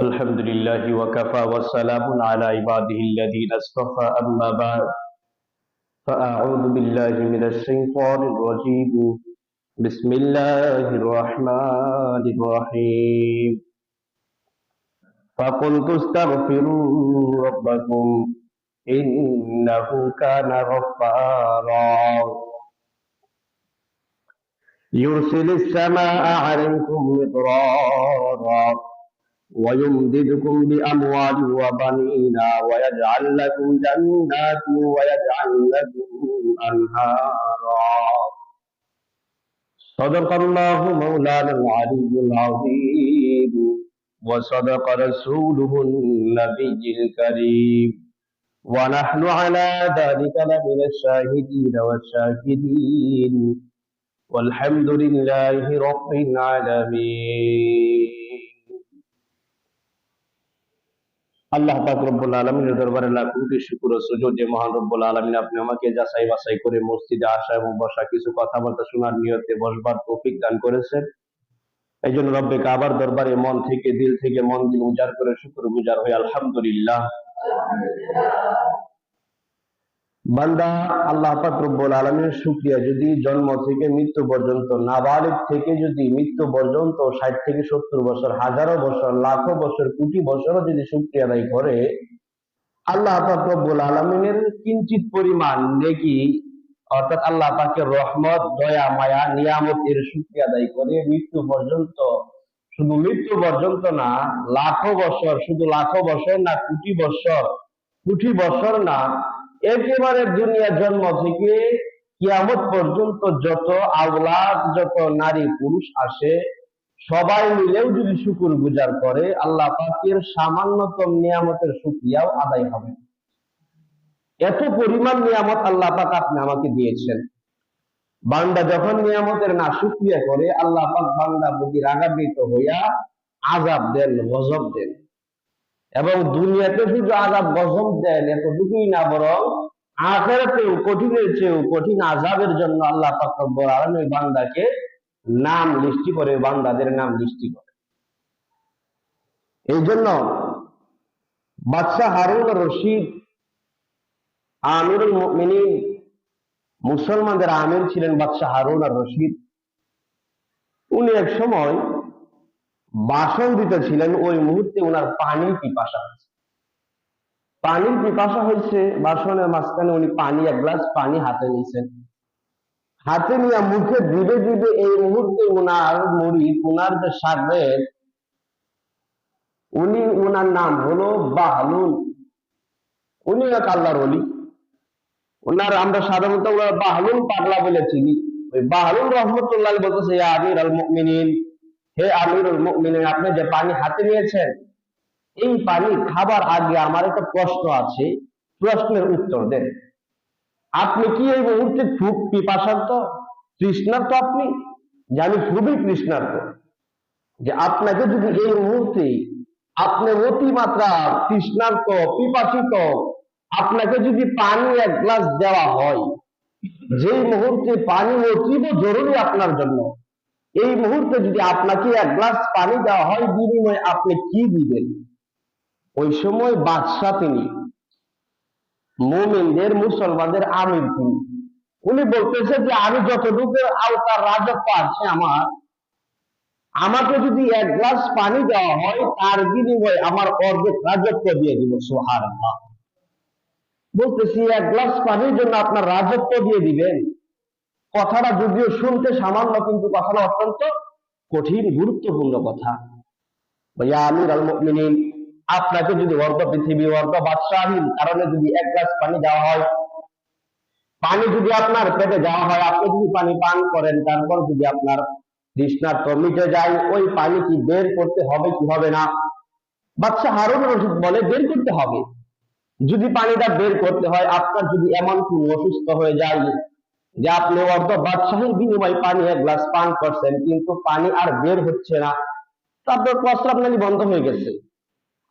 الحمد لله وكفى والسلام على عباده الذين اصطفى. أما بعد فأعوذ بالله من الشيطان الرجيم. بسم الله الرحمن الرحيم. فقلت استغفروا ربكم إنه كان غفارا. يرسل السماء عليكم مدرارا. ويمددكم بأموال وبنين ويجعل لكم جنات ويجعل لكم أنهارا. صدق الله مولانا العلي العظيم وصدق رسوله النبي الكريم. ونحن على ذلك لمن الشاهدين والشاكرين والحمد لله رب العالمين. আল্লাহ পাক রব্বুল আলমিনের দরবারে লাখ কোটি শুকুর সুযোগ যে মহান রব্বুল আলমিন আপনি আমাকে যাচাই বাছাই করে মসজিদে আসা এবং বসা কিছু কথাবার্তা শোনার নিয়তে বসবার তৌফিক দান করেছেন। এই জন্য রব্বে কাবার দরবারে মন থেকে, দিল থেকে মন দিয়ে উজাড় করে শুকুর গুজার হয়ে আলহামদুলিল্লাহ। বান্দা, আল্লাহ পাক রব্বুল আলমীর শুক্রিয়া। যদি জন্ম থেকে মৃত্যু পর্যন্ত নাবালিক থেকে যদি মৃত্যু পর্যন্ত ষাট থেকে সত্তর বছর, হাজারো বছর, লাখো বছর, কোটি বছরও যদি শুক্রিয়া আদায় করে, আল্লাহ পাক রব্বুল আলমিনের কিঞ্চিত পরিমাণ নেকি, অর্থাৎ আল্লাহ পাকের রহমত, দয়া, মায়া, নিয়ামত এর শুক্রিয়া আদায় করে মৃত্যু পর্যন্ত, শুধু মৃত্যু পর্যন্ত না, লাখো বছর, শুধু লাখো বছর না, কোটি বছর কোটি বছর না একেবারে দুনিয়া জন্ম থেকে কিয়ামত পর্যন্ত যত আওলাদ, যত নারী পুরুষ আসে, সবাই মিলেও যদি শুকুর গুজার করে, আল্লাহ পাকের সামান্যতম নিয়ামতের শুক্রিয়াও আদায় হবে। এত পরিমাণ নিয়ামত আল্লাহ পাক আপনি আমাকে দিয়েছেন। বান্দা যখন নিয়ামতের না শুক্রিয়া করে, আল্লাহ পাক বান্দা বুদ্ধি রাগান্বিত হইয়া আজাব দেন, গজব দেন। এবং দুনিয়াতে শুধু আজাব গজব দেন এতটুকুই না বরং আখেরাতেও কঠিনের চেয়েও কঠিন আজাবের জন্য আল্লাহ পাক রব্বুল আলামিন ওই বান্দাকে নাম লিস্টি করে বান্দাদের নাম লিস্টি করে। এই জন্য বাদশাহ হারুন রশিদ, আমিরুল মুমিনিন, মুসলমানদের আমির ছিলেন বাদশাহ হারুন আর রশিদ। উনি এক সময় বাসন দিতেছিলেন, ওই মুহূর্তে ওনার পানির পিপাসা হয়েছে। পানির পিপাসা হয়েছে, বাসনের মাঝখানে উনি পানি, এক গ্লাস পানি হাতে নিয়েছেন। হাতে নিয়ে মুখে দিবে দিবে এই মুহূর্তে ওনার মুড়ি ওনার যে সাগরের, উনি ওনার নাম হলো বাহলুল উনি এক আল্লাহর অলি ওনার আমরা সাধারণত বাহলুল পাগলা বলে চিনি। ওই বাহলুল রহমতুল্লাহ বলতেছে আমির আল মুমিনিন। হে আমিরুল মুমিনিন, আপনি যে পানি হাতে নিয়েছেন, এই পানি খাবার আগে আমার একটা প্রশ্ন আছে। প্রশ্নের উত্তর দেন। আপনি কি এই মুহূর্তে খুব পিপাসার্থ তৃষ্ণার্থ আপনি? যে আমি খুবই তৃষ্ণার্থ যে আপনাকে যদি এই মুহূর্তে আপনি অতিমাত্রা তৃষ্ণার্থ পিপাসিত, আপনাকে যদি পানি এক গ্লাস দেওয়া হয়, যেই মুহূর্তে পানি অতীব জরুরি আপনার জন্য এই মুহূর্তে যদি আপনাকে এক গ্লাস পানি দেওয়া হয়, বিনিময়ে আপনি কি দিবেন? ওই সময় বাদশাহ তিনি মোমিনদের, মুসলমানদের আমির তিনি। উনি বলতেছে যে, আমি যতটুকু আওতার রাজত্ব আছে আমার, আমাকে যদি এক গ্লাস পানি দেওয়া হয়, তার বিনিময়ে আমার অর্ধেক রাজত্ব দিয়ে দিব। সোহার বলতেছি, এক গ্লাস পানির জন্য আপনার রাজত্ব দিয়ে দিবেন? কথাটা যদিও শুনতে সামান্য, কিন্তু কথাটা অত্যন্ত কঠিন, গুরুত্বপূর্ণ কথা। আপনাকে যদি অর্ধ পৃথিবী, অর্ধ বাদশাহীন কারণে যদি এক গ্লাস পানি দেওয়া হয়, পানি যদি আপনার পেটে যাওয়া হয়, আপনি যদি পানি পান করেন, তারপর যদি আপনার তৃষ্ণার্থ মিটে যায়, ওই পানি কি বের করতে হবে কি হবে না? বাদশাহ হারুন রশিদ বলে, বের করতে হবে। যদি পানিটা বের করতে হয়, আপনার যদি এমন কোন অসুস্থ হয়ে যায় যে আপনি অর্ধ বাদশাহীর বিনিময় পানি এক গ্লাস পান করছেন, কিন্তু পানি আর বের হচ্ছে না। তো আপনার প্রস্রাব নালি বন্ধ হয়ে গেছে?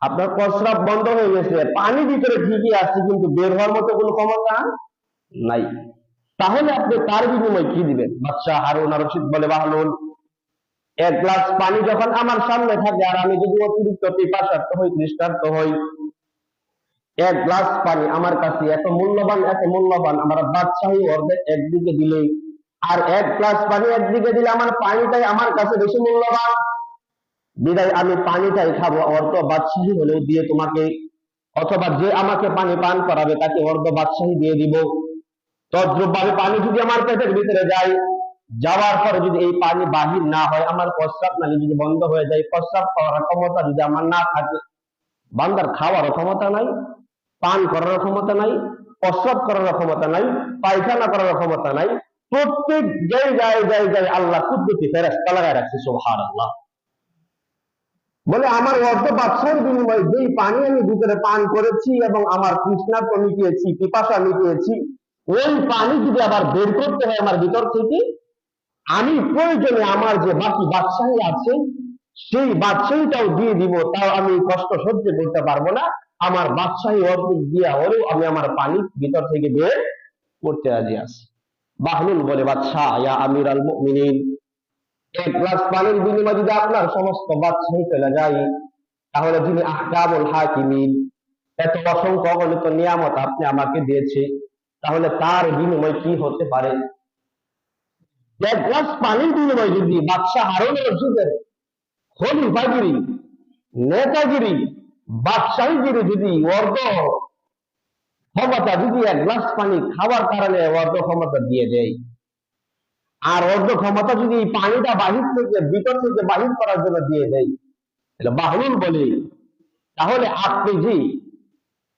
আপনার প্রস্রাব বন্ধ হয়ে গেছে। পানি ভিতরে ঠিকই আছে, কিন্তু বের হওয়ার মতো কোনো ক্ষমতা নাই। তাহলে আপনি তার বিনিময় কি দিবেন? বাদশাহ হারুন রশিদ বলে বাহলুল এক গ্লাস পানি যখন আমার সামনে থাকে, আর আমি যদি অতিরিক্ত পিপাসার্থ হই তৃষ্ণার্ত হই এক গ্লাস পানি আমার কাছে, এত মূল্যবান এত মূল্যবান। আমার বাদশাহী অর্ধেক একদিকে দিলে আর এক গ্লাস পানি একদিকে দিলে আমার পানিটাই আমার কাছে বেশি মূল্যবান। বিদায়, আমি পানিটাই খাব। অর্ধ বাদশাহী হলেও দিয়ে তোমাকে, অথবা যে আমাকে পানি পান করাবে, তাকে অর্ধ বাদশাহী দিয়ে দিব। তদ্রুপ ভাবে পানি যদি আমার পেটের ভিতরে যায়, যাওয়ার পরে যদি এই পানি বাহির না হয়, আমার প্রস্রাব নালী যদি বন্ধ হয়ে যায়, প্রস্রাব করার ক্ষমতা যদি আমার না থাকে, বান্দার খাওয়ার ক্ষমতা নাই। পান করার ক্ষমতা নাই, প্রস্রাব করার ক্ষমতা নাই, পায়খানা করার ক্ষমতা নাই, প্রত্যেক জায়গায় জায়গায় আল্লাহ কুদ্দুতি ফেরাস্তা লাগায় রাখছে সোহার আল্লাহ বলে, আমার অর্ধ বাদশাহের বিনিময়ে যেই পানি আমি ভিতরে পান করেছি এবং আমার তো মিটিয়েছি, পিপাসা মিটিয়েছি, ওই পানি যদি আবার বের করতে হয় আমার ভিতর থেকে, আমি প্রয়োজনে আমার যে বাকি বাদশাহী আছে, সেই বাদশাহীটাও দিয়ে দিব, তাও আমি কষ্ট সহ্য করতে পারব না। আমার বাদশাহী অর্ধেক দিয়া হলেও আমি আমার পানি ভিতর থেকে বের করতে রাজি আছি। বাহলুল বলে, বাদশাহ, ইয়া আমির আল মুমিনিন এক গ্লাস পানির বিনিময়ে যদি আপনার সমস্ত বাদশাহী চলে যায়, তাহলে যিনি আহকামুল হাকিমিন, এত অসংখ্য অগণিত নিয়ামত আপনি আমাকে দিয়েছে তাহলে তার বিনিময় কি হতে পারে? এক গ্লাস পানির বিনিময়ে যদি বাদশাহ রশিদের খলিফাগিরি, নেতাগিরি বাদশাহীগিরি যদি অর্ধ ক্ষমতা যদি এক গ্লাস পানি খাওয়ার কারণে অর্ধ ক্ষমতা দিয়ে দেয়, আর অর্ধ ক্ষমতা যদি পানিটা বাহির থেকে, ভিতর থেকে বাহির করার জন্য দিয়ে দেয়, তাহলে বাহলুল বলে, তাহলে আপনি যে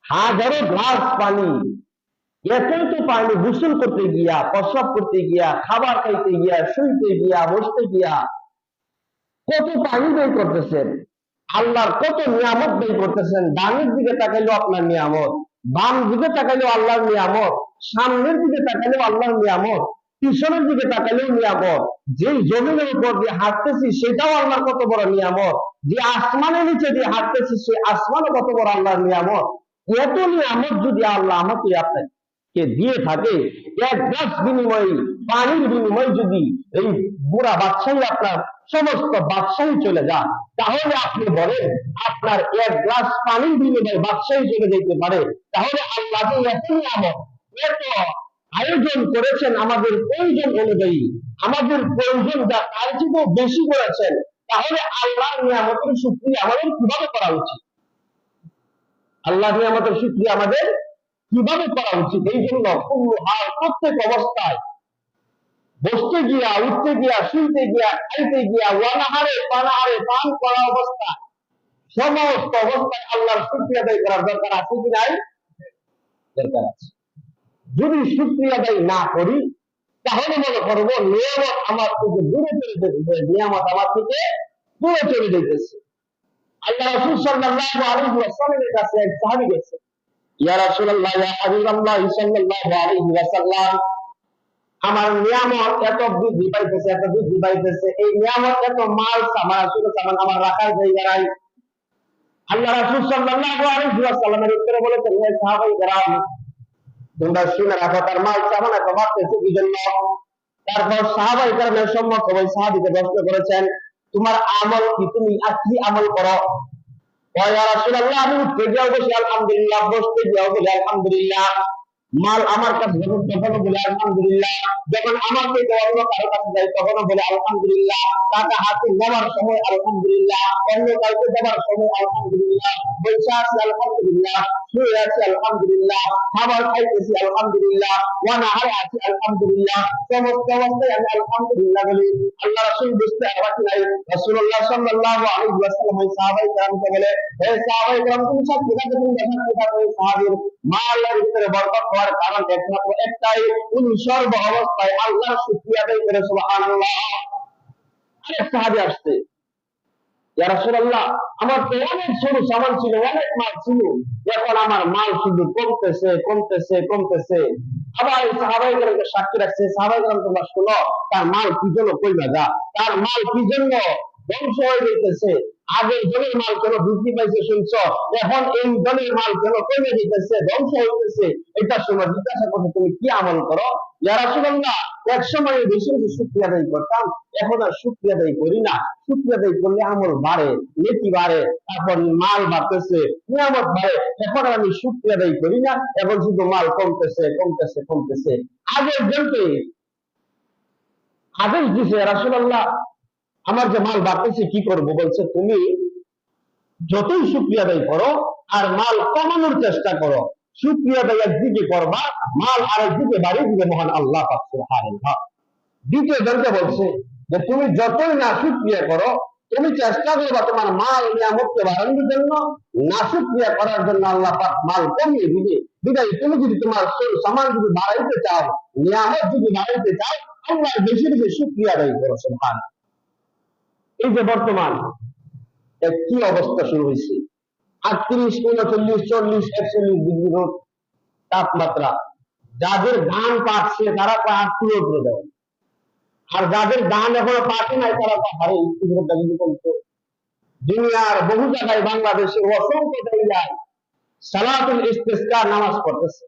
হাজারো গ্লাস পানি এতই তো পানি গোসল করতে গিয়া, প্রস্রাব করতে গিয়া, খাবার খাইতে গিয়া, শুইতে গিয়া, বসতে গিয়া, কত পানি ব্যয় করতেছেন? আল্লাহর কত নিয়ামত ব্যয় করতেছেন? ডানের দিকে তাকাইলেও আপনার নিয়ামত, বাম দিকে তাকাইলেও আল্লাহর নিয়ামত, সামনের দিকে তাকাইলেও আল্লাহর নিয়ামত, পিছনের দিকে তাকাইলেও নিয়ামত। যে জমিনের উপর দিয়ে হাঁটতেছি, সেটাও আল্লাহর কত বড় নিয়ামত। যে আসমানের নিচে দিয়ে হাঁটতেছি, সে আসমানও কত বড় আল্লাহর নিয়ামত। এত নিয়ামত যদি আল্লাহ আমাকে আপনাকে দিয়ে থাকে, এক গ্লাস বিনিময়ে, পানির বিনিময়ে যদি এই বুড়া বাদশাহী আপনার সমস্ত বাদশাহী চলে যান তাহলে আপনি বলেন, আপনার এক গ্লাস পানির বিনিময়ে বাদশাহী চলে যেতে পারে। তাহলে আল্লাহ এত আয়োজন করেছেন আমাদের প্রয়োজন অনুযায়ী। আমাদের প্রয়োজন যা, তার চেয়েও বেশি করেছেন। তাহলে আল্লাহ নিয়ামতের সুক্রিয়া আমাদের কীভাবে করা উচিত? আল্লাহ নিয়ামতের সুক্রিয়া আমাদের কীভাবে করা উচিত? এই জন্য প্রত্যেক অবস্থায় বসতে গিয়া, উঠতে গিয়া, শুইতে গিয়া, খাইতে গিয়া ওয়ানাহারে পানাহারে পান করা অবস্থা। সমস্ত অবস্থায় আল্লাহর শুক্রিয়া আদায় করার দরকার আছে কি নাই? দরকার আছে। যদি শুক্রিয়া আদায় না করি, তাহলে মনে করব নিয়ামত আমার থেকে দূরে চলে যেতেছে নিয়ামত আমার থেকে দূরে চলে যেতেছে আল্লাহ রাসূল সাল্লাল্লাহু আলাইহি ওয়াসাল্লামের কাছে এক সাহাবী গেছে। ইয়া রাসূলুল্লাহ, ইয়া হাবিবাল্লাহ, সাল্লাল্লাহু আলাইহি ওয়াসাল্লাম আমার নিয়ামত এত বৃদ্ধি পাইতেছে, এত বৃদ্ধি পাইতেছে। এই নিয়ামত এত মাল, সামান, আসলে সামান আমার রাখার জায়গা নাই আল্লাহ সাল্লাল্লাহু আলাইহি উত্তরে বলেছেন, হে সাহাবাই তোমরা শুনে রাখো, তার মাল, সামান এত বাড়তেছে কি জন্য তারপর সাহাবাই হয়ে সাহাবীকে প্রশ্ন করেছেন, তোমার আমল কি? তুমি কি আমল করো? ওয়া রাসূলুল্লাহ, আমি যাও বসে আলহামদুলিল্লাহ যাও বলে আলহামদুলিল্লাহ। মাল আমার কাছে যখন তখনও বলে আলহামদুলিল্লাহ যখন আমার থেকে অন্য কারো কাছে যাই তখনও বলে আলহামদুলিল্লাহ টাকা হাতে নেওয়ার সময় আলহামদুলিল্লাহ অন্য কাউকে দেওয়ার সময় আলহামদুলিল্লাহ বৈশা আছি আলহামদুলিল্লাহ শুয়ে আছি আলহামদুলিল্লাহ খাবার খাইতেছি আলহামদুলিল্লাহ ওয়ানাহারে আছি আলহামদুলিল্লাহ সমস্ত অবস্থায় আমি আলহামদুলিল্লাহ বলি আল্লাহ রাসূল বুঝতে আবাকি নাই রাসূলুল্লাহ সাল্লাল্লাহু আলাইহি ওয়াসাল্লাম ওই সাহাবায়ে কেরামকে বলে হে সাহাবায়ে কেরাম তুমি সব কিনা তুমি দেখা কিনা ওই সাহাবীর মালের ভিতরে বরকত হওয়ার কারণ একমাত্র একটাই উনি সর্ব অবস্থায় আল্লাহর শুকরিয়া আদায় করে সুবহানাল্লাহ আরেক সাহাবী আসছে ইয়া রাসূলুল্লাহ আমার তো অনেক সরু সামান ছিল, অনেক মাল ছিল। এখন আমার মাল শুধু কমতেছে কমতেছে কমতেছে। আবার এই সাহাবাই কেরামকে সাক্ষী রাখছে সাহাবাই কেরাম তোমরা শোনো, তার মাল কি জন্য কইবা যা? তার মাল কি জন্য ধ্বংস হয়ে যেতেছে আগের দলের মাল কেন বৃদ্ধি পাইছে, শুনছ? এখন এই দলের মাল কেন কমে দিতেছে, ধ্বংস হইতেছে। এটার সময় জিজ্ঞাসা করছে, তুমি কি আমল করো? যারা শুনলাম এক সময় বেশি বেশি শুক্রিয়া আদায় করতাম, এখন আর শুক্রিয়া আদায় করি না। শুক্রিয়া আদায় করলে আমল বাড়ে, নেতি বাড়ে, তারপর মাল বাড়তেছে, নিয়ামত বাড়ে। এখন আর আমি শুক্রিয়া আদায় করি না, এখন শুধু মাল কমতেছে কমতেছে কমতেছে। আগের জনকে আদেশ দিছে রাসুল্লাহ আমার যে মাল বাড়তেছে, কি করব বলছে, তুমি যতই শুক্রিয়া আদায় করো আর মাল কমানোর চেষ্টা করো শুক্রিয়া আদায় একদিকে করবা, মাল বাড়িয়ে দিবে মহান আল্লাহ দ্বিতীয় বলছে যে, তুমি যতই না করো, তুমি চেষ্টা করবা তোমার মাল বাড়ানোর জন্য, না করার জন্য আল্লাহ পাক মাল কমিয়ে দিবে। বিদায়, তুমি যদি তোমার সামান যদি বাড়াইতে চাও, নিয়ামত যদি বাড়াইতে চাও, আল্লাহ বেশি বেশি শুক্রিয়া করো এই যে বর্তমান কি অবস্থা শুরু হয়েছে? আটত্রিশ, উনচল্লিশ, চল্লিশ, একচল্লিশ ডিগ্রি রোদ তাপমাত্রা। যাদের ধান পাকছে তারা পাক রোদ্র দেয়। আর যাদের ধান এখনও পাকে নাই, তারা পাহাড়ে উত্তীর্ণতা কিন্তু কমতো দুনিয়ার বহু জায়গায় বাংলাদেশে অসংখ্য জায়গায় সালাতুল ইস্তেসকা নামাজ পড়তেছে।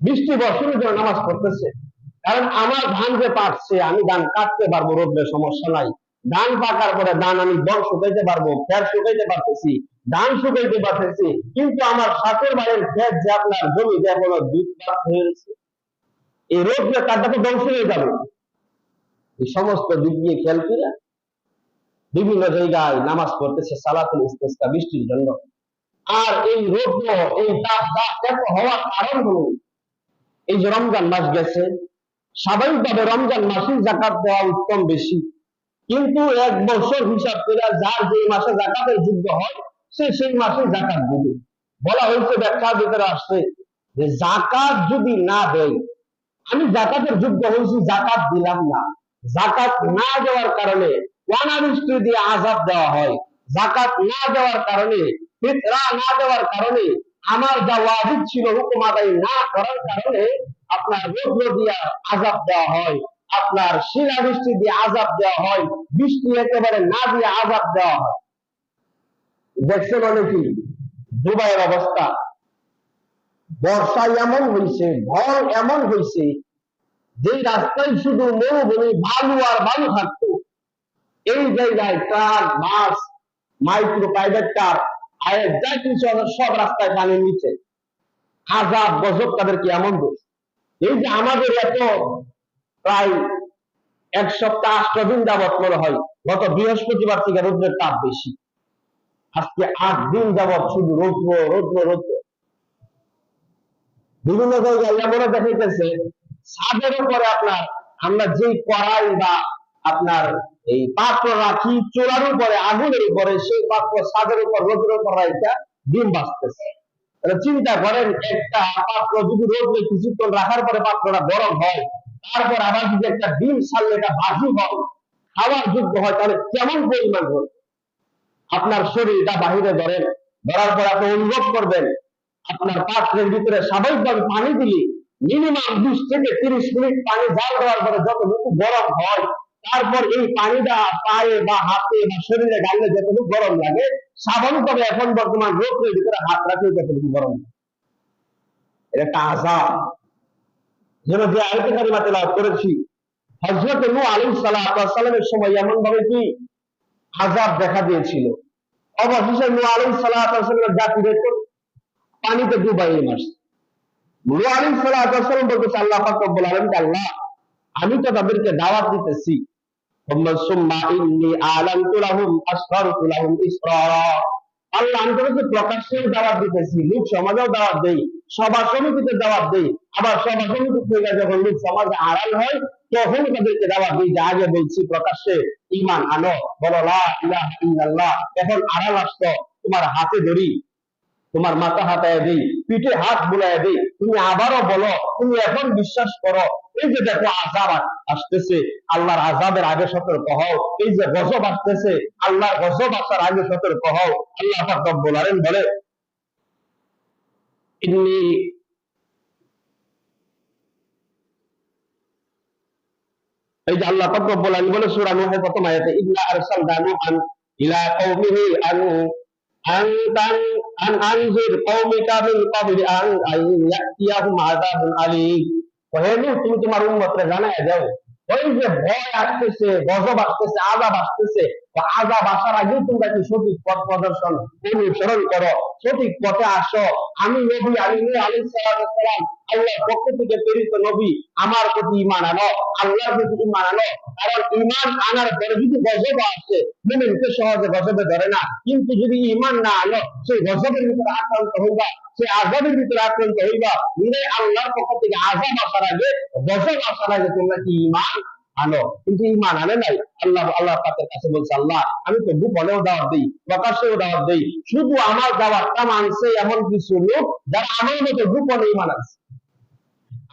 বৃষ্টি বর্ষণের জন্য নামাজ পড়তেছে। কারণ আমার ধান যে পাকছে আমি ধান কাটতে পারব, রোদ্রে সমস্যা নাই। ধান পাকার পরে ধান আমি বল শুকাইতে পারব ফের শুকাইতে পারতেছি, ধান শুকাইতে পারতেছি, কিন্তু আমার সাথের বাড়ির ক্ষেত যে আপনার জমি, যে এখনও দুধ পাক হয়ে গেছে, এই রোদ্রে তারটা তো ধ্বংস হয়ে যাবে। এই সমস্ত দিক দিয়ে খেয়াল করে বিভিন্ন জায়গায় নামাজ পড়তেছে, সালাতুল ইস্তেসকা, বৃষ্টির জন্য। আর এই রৌদ্র এই তাপ তাপ এত হওয়ার কারণ হলো, এই যে রমজান মাস গেছে, স্বাভাবিকভাবে রমজান মাসেই জাকাত দেওয়া উত্তম বেশি। কিন্তু এক বছর হিসাব করে যার যে মাসে জাকাতের যোগ্য হয়, সে সেই মাসে জাকাত দিবে। বলা হয়েছে ব্যাখ্যার ভিতরে আসছে যে জাকাত যদি না দেয়, আমি জাকাতের যোগ্য হয়েছি, জাকাত দিলাম না। জাকাত না দেওয়ার কারণে অনাবৃষ্টি দিয়ে আজাব দেওয়া হয়। জাকাত না দেওয়ার কারণে, ফিতরা না দেওয়ার কারণে, আমার যা ওয়াজিব ছিল, হুকুম আদায় না করার কারণে আপনার রৌদ্র দিয়ে আজাব দেওয়া হয়। আপনার শিলাবৃষ্টি দিয়ে আজাব দেওয়া হয়, বৃষ্টি একেবারে না দিয়ে আজাব দেওয়া হয়। দেখছেন অনেকেই, দুবাইয়ের অবস্থা। বর্ষা এমন হয়েছে ঢল এমন হয়েছে যে রাস্তায় শুধু মরুভূমি, বালু আর বালু থাকতো। এই জায়গায় truck, bus, micro private car আয়ের যা কিছু আছে সব রাস্তায় পানির নিচে। আজাব, গজব তাদেরকে এমন দোষ। এই যে আমাদের এত প্রায় এক সপ্তাহ আষ্ট দিন যাবৎ মনে হয়, গত বৃহস্পতিবার থেকে রৌদ্রের তাপ বেশি। আজকে আট দিন যাবৎ শুধু রৌদ্র রৌদ্র রৌদ্র। বিভিন্ন জায়গায় এমনও দেখাইতেছে ছাদের উপরে আপনার আমরা যেই কড়াই বা আপনার এই পাত্র রাখি চোরার উপরে আগুনের উপরে সেই পাত্র ছাদের উপর রোদের উপর রাখা ডিম বাঁচতেছে চিন্তা করেন, একটা পাত্র যদি রোদে কিছুক্ষণ রাখার পরে পাত্রটা গরম হয় তারপর আবার যদি একটা ডিম ছাড়লে এটা বাজি হয়, খাওয়ার যোগ্য হয়, তাহলে কেমন পরিমাণ হয় আপনার শরীরটা বাহিরে ধরেন, ধরার পর আপনি অনুভব করবেন, আপনার পাত্রের ভিতরে স্বাভাবিকভাবে পানি দিলে মিনিমাম বিশ থেকে তিরিশ মিনিট পানি জাল দেওয়ার পরে যতটুকু গরম হয়, তারপর এই পানিটা পায়ে বা হাতে বা শরীরে গালে যতটুকু গরম লাগে, স্বাভাবিকভাবে এখন বর্তমান রোদের ভিতরে হাত রাখলে যতটুকু গরম এটা একটা আজাব যেন যে আয়তে কারিমা তেলাওয়াত করেছি হজরত নূহ আলাইহিস সালামের সময় এমন ভাবে কি আজাব দেখা দিয়েছিল অবশেষে নূহ আলাইহিস সালামের জাতি রেখে পানিতে ডুবাইয়ে মারছে নূহ আলাইহিস সালাম বলতেছে আল্লাহ পাক রব্বুল আলামিন আল্লাহ আমি তো তাদেরকে দাওয়াত দিতেছি ثم ثم إني أعلنت لهم أسررت لهم إسرارا আল্লাহ আমি তোমাকে প্রকাশ্যে দাওয়াত দিতেছি, লোক সমাজেও দাওয়াত দেই, সভা সমিতিতে দাওয়াত দেই, আবার সভা সমিতি থেকে যখন লোক সমাজ আড়াল হয়, তখন তাদেরকে দাওয়াত দিই, যা আগে বলছি প্রকাশ্যে ইমান আলো বলো লা ইলাহা ইল্লাল্লাহ। এখন আড়াল আসতো, তোমার হাতে ধরি। তোমার মাথা হাতায় দিই, পিঠে হাত বুলায় দিই, তুমি আবারও বলো, তুমি এখন বিশ্বাস করো, এই যে দেখো আজাব আসতেছে, আল্লাহর আজাবের আগে সতর্ক হও, এই যে গজব আসতেছে, আল্লাহর গজব আসার আগে সতর্ক হও, আল্লাহ পাক আলামিন বলে, ইন্নি এই যে আল্লাহ পাক রব্বুল বলে, সূরা নূহের প্রথম আয়াতে, ইন্না আরসালনা নূহান ইলা কওমিহি আন আন আন আনজির কওমিকা মিন ক্বাবলি আন ইয়াতিয়াহুম আযাবুন আলীম হে নূহ তুমি তোমার উম্মতরে জানায় দাও ওই যে ভয় আসতেছে গজব আসতেছে আজাব আসতেছে আজাব আসার আগেই তোমরা কি সঠিক পথ প্রদর্শন অনুসরণ করো? সঠিক পথে আসো। আমি নবী আমি নূহ আলাইহিস সালাম, আল্লাহর পক্ষ থেকে প্রেরিত নবী, আমার প্রতি ঈমান আনো, আল্লাহর প্রতি ঈমান আনো। কারণ ঈমান আনার পরে যদি গজব আসে মুমিনকে সহজে গজবে ধরে না। কিন্তু যদি ঈমান না আনো, সেই গজবের ভিতরে আক্রান্ত হইবা, সেই আজাবের ভিতরে আক্রান্ত হইবা। নিরে আল্লাহর পক্ষ থেকে আজাব আসার আগে, গজব আসার আগে তোমরা কি ঈমান আনো কিন্তু ঈমান আনে নাই। আল্লাহ আল্লাহ পাকের কাছে বলছে, আল্লাহ, আমি তো গোপনেও দাওয়াত দিই, প্রকাশ্যেও দাওয়াত দিই। শুধু আমার দাওয়াতটা মানছে এমন কিছু লোক যারা আমার মতো গোপনে ঈমান আনছে।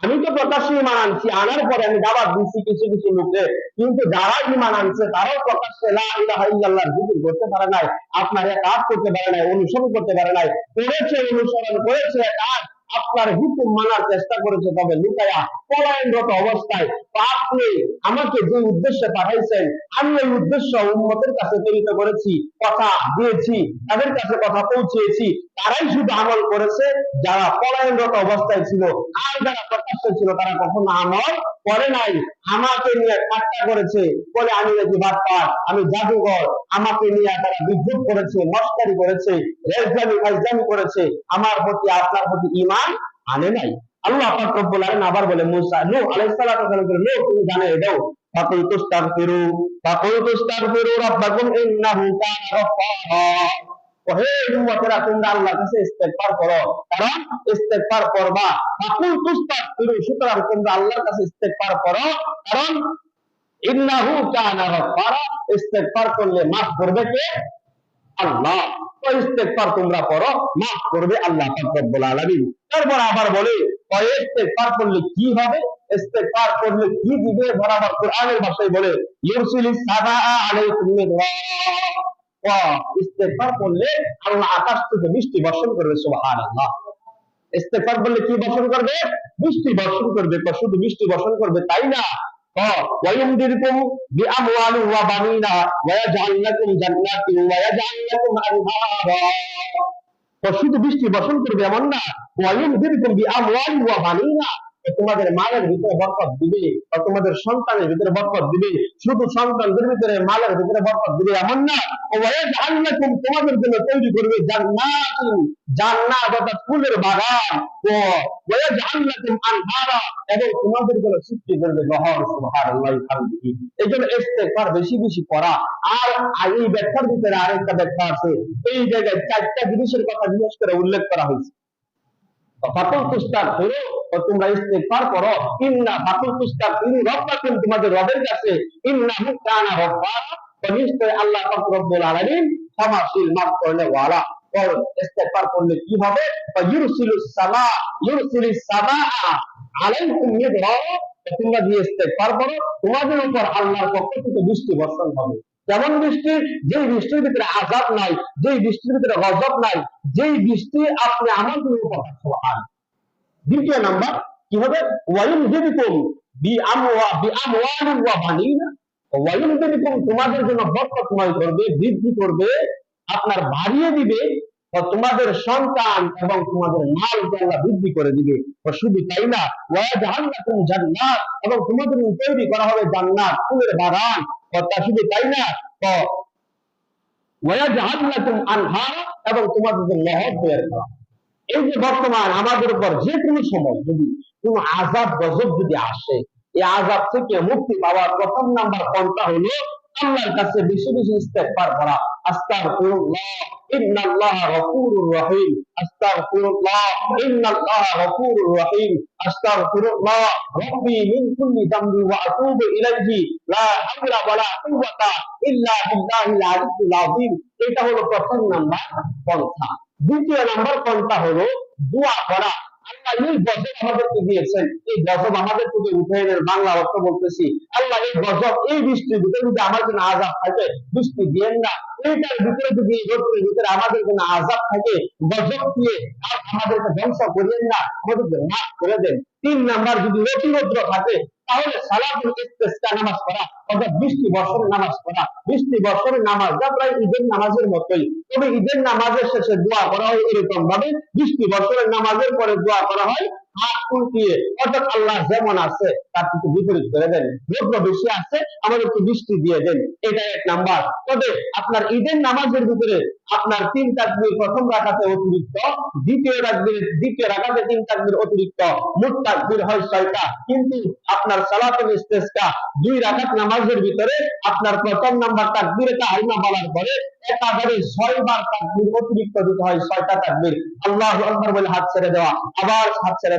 আমি তো প্রকাশ্যে ইমান আনছি, আনার পরে আমি দাওয়াত দিচ্ছি কিছু কিছু লোকে কিন্তু যারা ইমান আনছে, তারাও প্রকাশ্যে লা ইলাহা ইল্লাল্লাহ জিকির করতে পারে নাই, আপনার এক কাজ করতে পারে নাই, অনুসরণ করতে পারে নাই। করেছে অনুসরণ, করেছে কাজ। আপনার হুকুম মানার চেষ্টা করেছে, তবে লুকায়া পলায়নরত অবস্থায় আপনি আমাকে যে উদ্দেশ্যে পাঠাইছেন, আমি ওই উদ্দেশ্য উন্মতের কাছে প্রেরিত করেছি, কথা দিয়েছি, তাদের কাছে কথা পৌঁছিয়েছি, তারাই শুধু আমল করেছে, যারা পলায়নরত অবস্থায় ছিল, আর যারা প্রকাশ্য ছিল, তারা কখনো আমল করে নাই, আমাকে নিয়ে ঠাট্টা করেছে, বলে আমি নাকি বাটপার আমি জাদুঘর, আমাকে নিয়ে তারা বিদ্যুৎ করেছে, মস্কারি করেছে রেজদামি ফাইজদামি করেছে, আমার প্রতি, আপনার প্রতি ইমান আনে নাই। আল্লাহ পাক রব্বুল আলামিন আবার বলে, মুসা নূহ আলাইহিস সালাম নূহ, তুমি জানে দাও। ফাকুল তুস্তাগফিরু ফাকুল তুস্তাগফিরু রাব্বাকুম ইন্নাহু কানা গাফফারা। ও হে উম্মতেরা, তোমরা আল্লাহর কাছে ইস্তেগফার করো, কারণ ইস্তেগফার করবা। ফাকুল তুস্তাগফিরু সুতরাং তোমরা আল্লাহর কাছে ইস্তেগফার করো, কারণ ইন্নাহু কানা গাফফারা। ইস্তেগফার করলে মাফ করবে কে? আল্লাহ। তোমরা করো, মাফ করবে আল্লাহ আলামিন। তারপর আবার বলে করলে কি হবে? করলে কি দিবে? বরাবর ভাষায় বলে ইউরসিলিস সাদা করলে আল্লাহ আকাশ থেকে বৃষ্টি বর্ষণ করবে, সুবহানাল্লাহ। করলে কি বর্ষণ করবে? বৃষ্টি বর্ষণ করবে। শুধু বৃষ্টি বর্ষণ করবে, তাই না? wa yumdirkum bi amwalin wa banina wa yaj'al lakum jannatin wa yaj'al lakum anhara. তো শুধু বৃষ্টি বর্ষণ করবে এমন না তোমাদের মালের ভিতরে বরকত দিবে বা তোমাদের সন্তানের ভিতরে বরকত দিবে, শুধু সন্তানদের ভিতরে, মালের ভিতরে বরকত দিবে এমন না। তোমাদের জন্য তৈরি করবে জান্নাতিন জান্নাত অর্থাৎ ফুলের বাগান। ও লাকুম আনহারা, এবং তোমাদের জন্য সৃষ্টি করবে নহর সুবহানাল্লাহি হামদিহি এই জন্য ইস্তেগফার বেশি বেশি করা আর এই ব্যাখ্যার ভিতরে আরেকটা ব্যাখ্যা আছে। এই জায়গায় চারটা জিনিসের কথা বিশেষ করে উল্লেখ করা হয়েছে। ফাকুল ও তোমরা ইস্তেগফার করো। ইন্না ফাকুল ফিরু রব্বাকুম, তোমাদের রবের কাছে। ইন্না রব্বা নিশ্চয় আল্লাহ পাক রব্বুল আলামিন ক্ষমাশীল, মাফ করলে ওয়ালা। और ইস্তেগফার করলে কি হবে? ইউরসিলুস সামা, ইউরসিলিস সামা আলাইকুম মিদরা তোমরা দিয়ে ইস্তেগফার করো, তোমাদের উপর আল্লাহর পক্ষ থেকে বৃষ্টি বর্ষণ হবে। যেমন বৃষ্টি, যেই বৃষ্টির ভিতরে আজাব নাই, যেই বৃষ্টির ভিতরে গজব নাই, যেই বৃষ্টি আপনি আমার জন্য উপকার সুবহান দ্বিতীয় নাম্বার, কি হবে? ওয়াইন দিবিকুম বি আমওয়া বি আমওয়ালিন ওয়া বানিনা। ওয়াইন দিবিকুম তোমাদের জন্য বরকতময় করবে, বৃদ্ধি করবে, আপনার বাড়িয়ে দিবে তোমাদের সন্তান এবং তোমাদের মাল আল্লাহ বৃদ্ধি করে দিবে শুধু তাই না, ওয়া জাহান্নাতুম জান্নাত, এবং তোমাদের তৈরি করা হবে জান্নাত, ফুলের বাগান তা শুধু তাই না? এবং তোমাদের লহর তৈরি করা। এই যে বর্তমান আমাদের উপর যে কোনো সময় যদি কোন আজাব গজব যদি আসে, এই আজাব থেকে মুক্তি পাওয়ার প্রথম নাম্বার পন্থা হলো আল্লাহর কাছে বেশি বেশি ইস্তেগফার করা। আস্তাগফিরুল্লাহ, ইন্নাল্লাহ গফুরুর রহিম। আস্তাগফিরুল্লাহ, ইন্নাল্লাহ গফুরুর রহিম। আস্তাগফিরুল্লাহ, রব্বি মিন কুল্লি যামবি ওয়া আতুবু ইলাইহি। লা হাওলা ওয়ালা কুওয়াতা ইল্লা বিল্লাহিল আলিয়্যিল আযীম। এটা হলো প্রথম নাম্বার পন্থা। দ্বিতীয় নাম্বার পন্থা হলো দোয়া করা। আল্লাহ এই গজব আমাদেরকে দিয়েছেন? এই গজব আমাদের থেকে উঠে এনে বাংলা অর্থ বলতেছি। আল্লাহ এই গজব, এই বৃষ্টির ভিতরে যদি আমার জন্য আজাব থাকে, বৃষ্টি দিয়েন না। এইটার ভিতরে যদি এই ভিতরে আমাদের জন্য আজাব থাকে, গজব দিয়ে আর আমাদেরকে ধ্বংস করিয়েন না, আমাদেরকে মাফ করে দেন। তিন নাম্বার, যদি অতিরোদ্র থাকে তাহলে সালাতুল ইস্তেসকা নামাজ পড়া, অর্থাৎ বৃষ্টি বর্ষণের নামাজ পড়া। বৃষ্টি বর্ষণের নামাজ যা প্রায় ঈদের নামাজের মতোই। তবে ঈদের নামাজের শেষে দোয়া করা হয় এরকম ভাবে বৃষ্টি বর্ষণের নামাজের পরে দোয়া করা হয় আল্লাহ যেমন আছে, তার থেকে বিপরীত করে দেন। রৌদ্র বেশি আছে আমাদের একটু বৃষ্টি দিয়ে দেন। এটা এক নাম্বার। তবে আপনার ঈদের নামাজের ভিতরে আপনার তিন তাকবীর প্রথম রাখাতে অতিরিক্ত, দ্বিতীয় তাকবীর দ্বিতীয় রাখাতে তিন তাকবীর অতিরিক্ত, মোট তাকবীর হয় ছয়টা। কিন্তু আপনার সালাতুল ইস্তেসকা দুই রাকাত নামাজের ভিতরে আপনার প্রথম নাম্বার তাকবীরে তাহরিমা বলার পরে একাধারে ছয়বার তাকবীর অতিরিক্ত দিতে হয়, ছয়টা তাকবীর। আল্লাহু আকবার বলে হাত ছেড়ে দেওয়া, আবার হাত ছেড়ে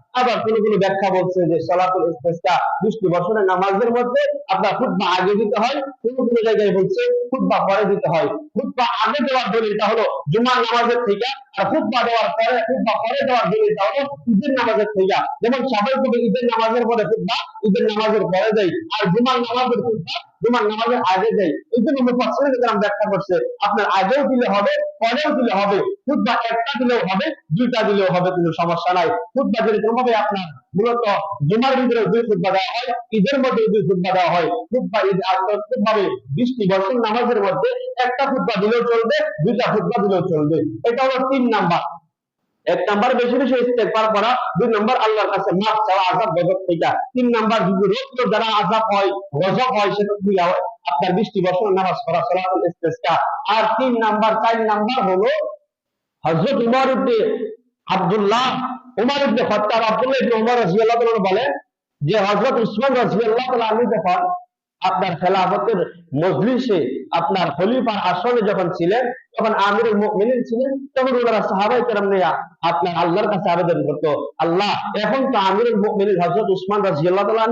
আবার কোন কোন ব্যাখ্যা বলছে যে সলাতুল ইস্তেসকা বৃষ্টি বছরের নামাজের মধ্যে আপনার খুতবা আগে দিতে হয় কোন কোন জায়গায় বলছে খুতবা পরে দিতে হয়। খুতবা আগে দেওয়ার দলিলটা হলো জুমার নামাজের থেকে আর দেওয়ার পরে পরে দেওয়ার দলিলটা হলো ঈদের নামাজের থেকে। যেমন সবাই কবি ঈদের নামাজের পরে ঈদের নামাজের পরে দেয় আর জুমার নামাজের জুমার নামাজের আগে দেয়। এই জন্য ব্যাখ্যা করছে, আপনার আগেও দিলে হবে, পরেও দিলে হবে। খুতবা একটা দিলেও হবে, দুইটা দিলেও হবে, কোনো সমস্যা নাই। খুতবা যদি ভাবে আপনার মূলত জুমার ভিতরে দুই খুতবা দেওয়া হয়, ঈদের মধ্যে দুই খুতবা দেওয়া হয়। খুতবা ঈদ ভাবে বৃষ্টি, বর্ষণ নামাজের মধ্যে একটা খুতবা দিলেও চলবে, দুইটা খুতবা দিলেও চলবে। এটা হলো তিন নাম্বার। এক নাম্বার, বেশি বেশি ইস্তেগফার করা। দুই নাম্বার, আল্লাহর কাছে মাফ চাওয়া, আযাব, গজব থেকে। তিন নাম্বার, যদি রোগ যারা আযাব হয়, গজব হয়, সেটা কি হয় আপনার বৃষ্টি, বর্ষণ, নামাজ পড়া, সালাতুল আর তিন নাম্বার, চার নাম্বার হলো হযরত উমর ইবনে আব্দুল্লাহ উমর ইবনে খাত্তাব, আব্দুল্লাহ ইবনে উমর রাদিয়াল্লাহু তাআলা বলে যে হযরত উসমান রাদিয়াল্লাহু তাআলা আনহু যখন আপনার খেলাফতের মজলিসে আপনার খলিফার আসনে যখন ছিলেন তখন আমিরুল মুমিনিন ছিলেন, তখন ওনারা সাহাবাই কেরাম নিয়ে আপনার আল্লাহর কাছে আবেদন করতো, আল্লাহ, এখন তো আমিরুল মুমিনিন হযরত উসমান রাদিয়াল্লাহু তাআলা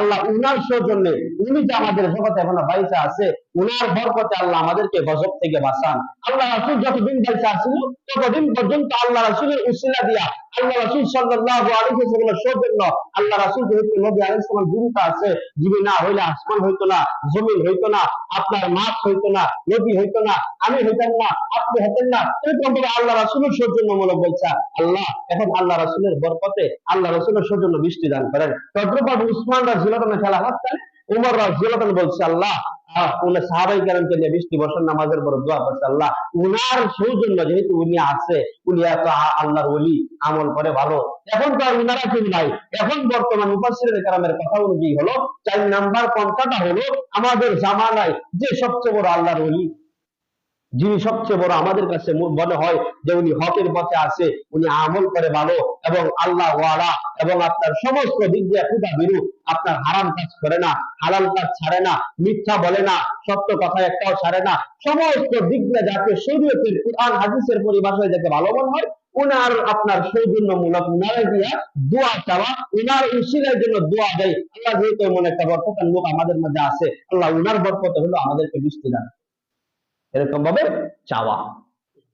আল্লাহ উনার সৌজন্যে উনি যে আমাদের জগতে এখনও বাইসা আছে উনার বরকতে আল্লাহ আমাদেরকে গজব থেকে বাঁচান। আল্লাহ রাসূল যতদিন বাইসা ছিল ততদিন পর্যন্ত আল্লাহ রাসূলের উসিলা দিয়া, আল্লাহ রাসূল সাল্লাল্লাহু আলাইহি ওয়াসাল্লামের সৌজন্য আল্লাহ রাসূল যেহেতু নবী সালাম জীবিত আছে, জীবী না হইলে আসমান হইতো না, জমিন হইতো না, আপনার মাছ হইতো না, নদী হইতো না, আমি হইতাম না, আপনি হতেন না, এরকম ভাবে আল্লাহ রাসূলের সৌজন্যমূলক বলছে। আল্লাহ, এখন আল্লাহ রাসূলের বরকতে আল্লাহ রাসূলের সৌজন্য বৃষ্টি দান করেন। তদ্রুপ উসমান তাআলা খেলা হাতছেন উমর তাআলা বলছে, আল্লাহ উনি সাহাবাই কেরামকে নিয়ে বৃষ্টি বর্ষণ নামাজের দোয়া করছে আল্লাহ। উনার সৌজন্য যেহেতু উনি আছে, উনি এত আল্লাহর ওলি, আমল করে ভালো। এখন তো উনারা নাই। এখন বর্তমান কেরামের কথা অনুযায়ী হলো, চার নাম্বার পন্থাটা হলো, আমাদের জামানায় যে সবচেয়ে বড় আল্লাহর ওলি যিনি সবচেয়ে বড় আমাদের কাছে মনে হয় যে উনি হকের পথে আছে, উনি আমল করে ভালো এবং আল্লাহ ওয়ালা এবং আপনার সমস্ত দিক দিয়ে ক্ষুদা বিরু আপনার হারাম কাজ করে না, হালাল কাজ ছাড়ে না, মিথ্যা বলে না, সত্য কথা একটাও ছাড়ে না। সমস্ত দিক দিয়ে যাকে শরীয়তের কোরআন, হাদিসের পরিভাষায় যাকে ভালো মনে হয়, উনার আপনার সৌজন্যমূলক উনারে দিয়া দোয়া চাওয়া, উনার উসিলের জন্য দোয়া দেয়। আল্লাহ যেহেতু এমন একটা বরকতার লোক আমাদের মধ্যে আছে, আল্লাহ উনার বরকত হলো আমাদেরকে বৃষ্টি দান। এরকম ভাবে চাওয়া।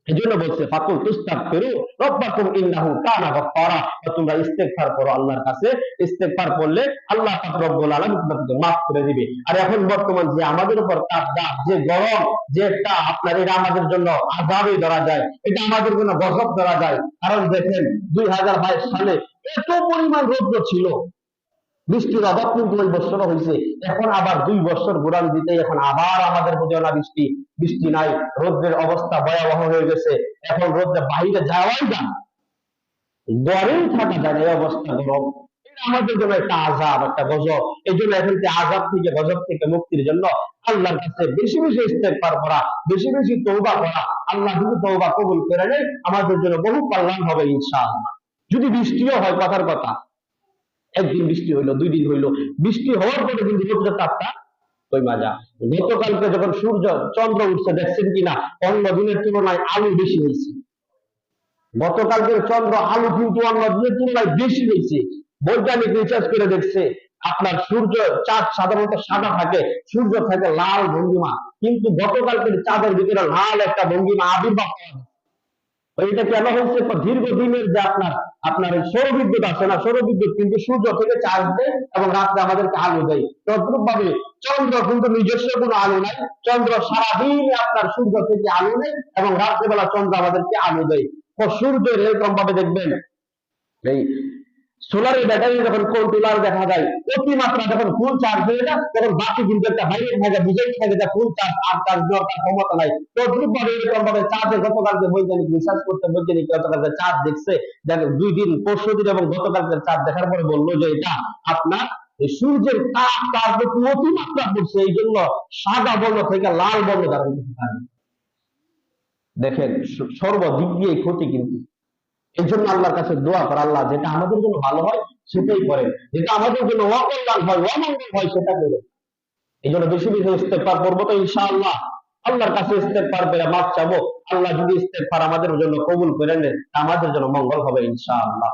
এই জন্য বলছে, ফাকুল তুস্তাগফিরু রাব্বাকুম ইন্নাহু কানা গাফফারা। তোমরা ইস্তেগফার করো আল্লাহর কাছে। ইস্তেগফার করলে আল্লাহ পাক রব্বুল আলামিন তোমাকে maaf করে দিবে। আর এখন বর্তমান যে আমাদের উপর তাপ দাপ যে গরম, যে একটা আপনার এটা আমাদের জন্য আযাবই ধরা যায়। এটা আমাদের জন্য গজব ধরা যায়। কারণ দেখেন, দুই হাজার বাইশ সালে এত পরিমাণ রৌদ্র ছিল। বৃষ্টির অভাব কিন্তু ওই বছর হয়েছে এখন আবার দুই বছর ঘুরান দিতে এখন আবার আমাদের প্রতি অনাবৃষ্টি বৃষ্টি। নাই, রোদ্রের অবস্থা ভয়াবহ হয়ে গেছে। এখন রোদ্রে বাইরে যাওয়াই যান ঘরেই থাকা যায় এই অবস্থা গরম। আমাদের জন্য একটা আজাব একটা গজব। এই জন্য এখন থেকে আজাব থেকে, গজব থেকে মুক্তির জন্য আল্লাহর কাছে বেশি বেশি ইস্তেগফার করা, বেশি বেশি তওবা করা, আল্লাহ যদি তওবা কবুল করে নেয়, আমাদের জন্য বহু কল্যাণ হবে ইনশাআল্লাহ। যদি বৃষ্টিও হয় কথার কথা একদিন বৃষ্টি হইল, দুই দিন হইল। বৃষ্টি হওয়ার পরে কিন্তু রোদের তাপটা ওই মাজা গতকালকে যখন সূর্য, চন্দ্র উঠছে, দেখছেন কিনা? অন্য দিনের তুলনায় আলু বেশি হয়েছে। গতকালকের চন্দ্র আলু কিন্তু অন্য দিনের তুলনায় বেশি হয়েছে। বৈজ্ঞানিক রিসার্চ করে দেখছে, আপনার সূর্য চাঁদ সাধারণত সাদা থাকে, সূর্য থাকে লাল ভঙ্গিমা। কিন্তু গতকালকের চাঁদের ভিতরে লাল একটা ভঙ্গিমা আবির্ভাব। এটা কেন হচ্ছে দীর্ঘদিনের যে আপনার আপনার এই সৌরবিদ্যুৎ আছে না, সৌরবিদ্যুৎ কিন্তু সূর্য থেকে চার্জ দেয় এবং রাত্রে আমাদেরকে আলো দেয়। তদ্রুপ ভাবে চন্দ্র কিন্তু নিজস্ব কোনো আলো নাই। চন্দ্র সারাদিন আপনার সূর্য থেকে আলো নেয় এবং রাত্রেবেলা চন্দ্র আমাদেরকে আলো দেয়। সূর্যের এরকম ভাবে দেখবেন, এই সোলারের ব্যাটারি যখন কন্ট্রোলার দেখা যায় অতিমাত্রা যখন ফুল চার্জ হয়ে যায়, তখন বাকি কিন্তু একটা বাইরে থাকে বুঝেই থাকে যে ফুল চার্জ আর চার্জ দেওয়ার তার ক্ষমতা নাই। তদ্রুপ ভাবে এরকম ভাবে চার্জে গতকালকে বৈজ্ঞানিক রিসার্চ করতে বৈজ্ঞানিক গতকালকে চার্জ দেখছে দেখো দুই দিন, পরশু দিন এবং গতকালকে চার্জ দেখার পরে বলল যে এটা আপনার সূর্যের তাপ, তার অতিমাত্রা পড়ছে, এই জন্য সাদা বর্ণ থেকে লাল বর্ণ পারে। দেখেন সর্বদিক দিয়ে ক্ষতি কিন্তু এই জন্য আল্লাহর কাছে দোয়া করে, আল্লাহ যেটা আমাদের জন্য ভালো হয়, সেটাই করেন যেটা আমাদের জন্য অকল্যাণ হয়, অমঙ্গল হয়, সেটা করে। এই জন্য বেশি বেশি ইস্তেকবার করব তো ইনশাআল্লাহ। আল্লাহর কাছে ইস্তেকবার করে মাফ চাবো। আল্লাহ যদি ইস্তেকবার আমাদের জন্য কবুল করে নেন আমাদের জন্য মঙ্গল হবে ইনশাআল্লাহ।